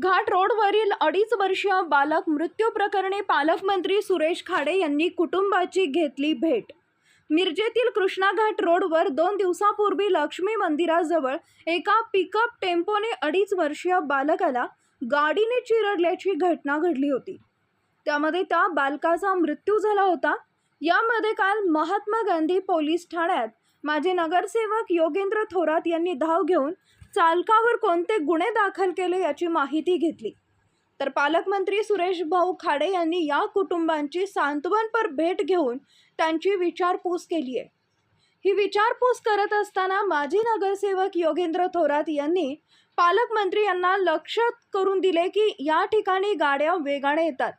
घाट रोडवरील अडीच वर्षीय बालक मृत्यू प्रकरणी पालकमंत्री सुरेश खाडे यांनी कुटुंबाची घेतली भेट. मिरजेतील कृष्णा घाट रोडवर दोन दिवसापूर्वी लक्ष्मी मंदिराजवळ एका पिकअप टेम्पोने अडीच वर्षीय बालकाला गाडीने चिरडल्याची घटना घडली होती. त्यामध्ये त्या बालकाचा मृत्यू झाला होता. यामध्ये काल महात्मा गांधी पोलीस ठाण्यात माझे नगरसेवक योगेंद्र थोरात यांनी धाव घेऊन चालकावर कोणते गुन्हे दाखल केले याची माहिती घेतली. तर पालकमंत्री सुरेश भाऊ खाडे यांनी या कुटुंबांची सांत्वनपर भेट घेऊन त्यांची विचारपूस केली आहे. ही विचारपूस करत असताना माजी नगरसेवक योगेंद्र थोरात यांनी पालकमंत्री यांना लक्षात करून दिले की या ठिकाणी गाड्या वेगाने येतात.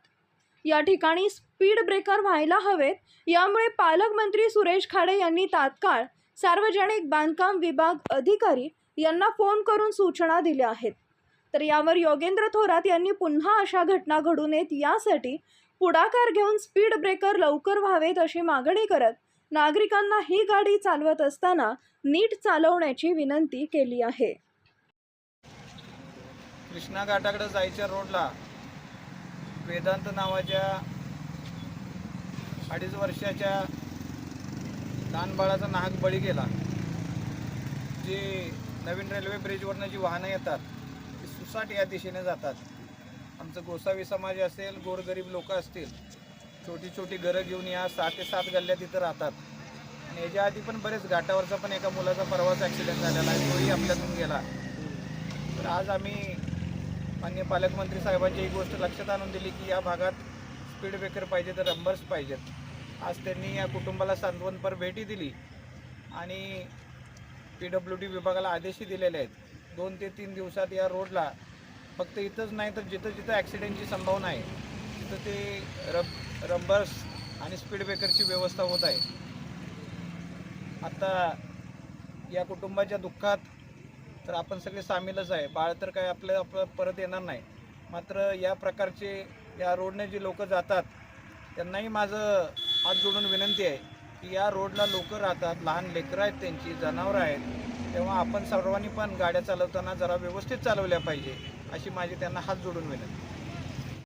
या ठिकाणी स्पीड ब्रेकर व्हायला हवेत यामुळे पालकमंत्री सुरेश खाडे यांनी तात्काळ सार्वजनिक बांधकाम विभाग अधिकारी यांना फोन करून सूचना दिल्या आहेत. तर यावर योगेंद्र थोरात यांनी पुन्हा अशा घटना घडू नयेत यासाठी पुढाकार घेऊन स्पीड ब्रेकर लवकर व्हावेत अशी मागणी करत नागरिकांना ही गाडी चालवत असताना नीट चालवण्याची विनंती केली आहे. कृष्णा घाटाकडे जायच्या रोडला वेदांत नावाच्या अडीच वर्षाच्या लहान बाळाचा नाहक बळी गेला. जी नवीन रेल्वे ब्रिजवरनं जी वाहनं येतात ती सुसाट या दिशेने जातात. आमचं गोसावी समाज असेल गोरगरीब लोक असतील छोटी छोटी घरं घेऊन या सहा ते सात गल्ल्या तिथं राहतात. आणि याच्या आधी पण बरेच घाटावरचा पण एका मुलाचा परवाच ॲक्सिडेंट झालेला आहे तोही आपल्यातून गेला. तर आज आम्ही माननीय पालकमंत्री साहेबांची ही गोष्ट लक्षात आणून दिली की या भागात स्पीड ब्रेकर पाहिजे तर रंबर्स पाहिजेत. आज त्यांनी या कुटुंबाला सांत्वनपर भेटी दिली. आणि पी डब्ल्यू डी विभागाला आदेशही दिलेले आहेत. दोन ते तीन दिवसात या रोडला फक्त इथंच नाही तर जिथं जिथं ॲक्सिडेंटची संभावना आहे तिथं ते रब रंबर्स आणि स्पीड ब्रेकरची व्यवस्था होत आहे. आता या कुटुंबाच्या दुःखात तर आपण सगळे सामीलच आहे. बाळ तर काय आपल्या आपलं परत येणार नाही. मात्र या प्रकारचे या रोडने जे लोक जातात त्यांनाही माझं हात जोडून विनंती आहे. की या रोडला लोक राहतात लहान लेकरं आहेत त्यांची जनावरं आहेत तेव्हा आपण सर्वांनी पण गाड्या चालवताना जरा व्यवस्थित चालवल्या पाहिजे अशी माझी त्यांना हात जोडून विनंती.